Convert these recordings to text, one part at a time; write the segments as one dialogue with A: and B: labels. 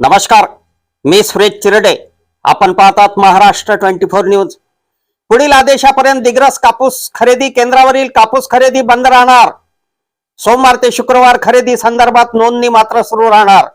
A: नमस्कार मी सुरेश चिरडे. आपण पाहतात महाराष्ट्र ट्वेंटी फोर न्यूज. पुढील आदेशापर्यंत दिग्रस कापूस खरेदी केंद्रावरील कापूस खरेदी बंद राहणार. सोमवार ते शुक्रवार खरेदी संदर्भात नोंदणी मात्र सुरू राहणार.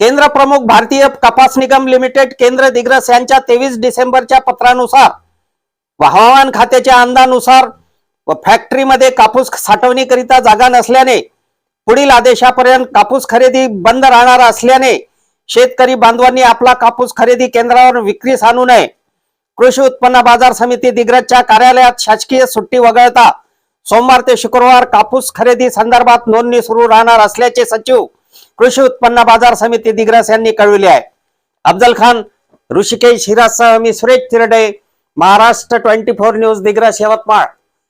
A: केंद्र प्रमुख भारतीय कपास निगम लिमिटेड केंद्र दिग्रस यांच्या तेवीस डिसेंबरच्या पत्रानुसार व हवामान खात्याच्या अंदानुसार व फॅक्टरीमध्ये कापूस साठवणीकरिता जागा नसल्याने पुढील आदेशापर्यंत कापूस खरेदी बंद राहणार असल्याने शेतकरी बांधवांनी आपला कापूस खरेदी केंद्रावर विक्रीस आणू नये. कृषी उत्पन्न बाजार समिती दिग्रजच्या कार्यालयात शासकीय सुट्टी वगळता सोमवार ते शुक्रवार कापूस खरेदी संदर्भात नोंदणी सुरू राहणार असल्याचे सचिव कृषी उत्पन्न बाजार समिती दिग्रस यांनी कळविले आहे. अफजल खान ऋषिकेश हिरासह मी Suresh Tirde Maharashtra twenty four news Digras Yavatmal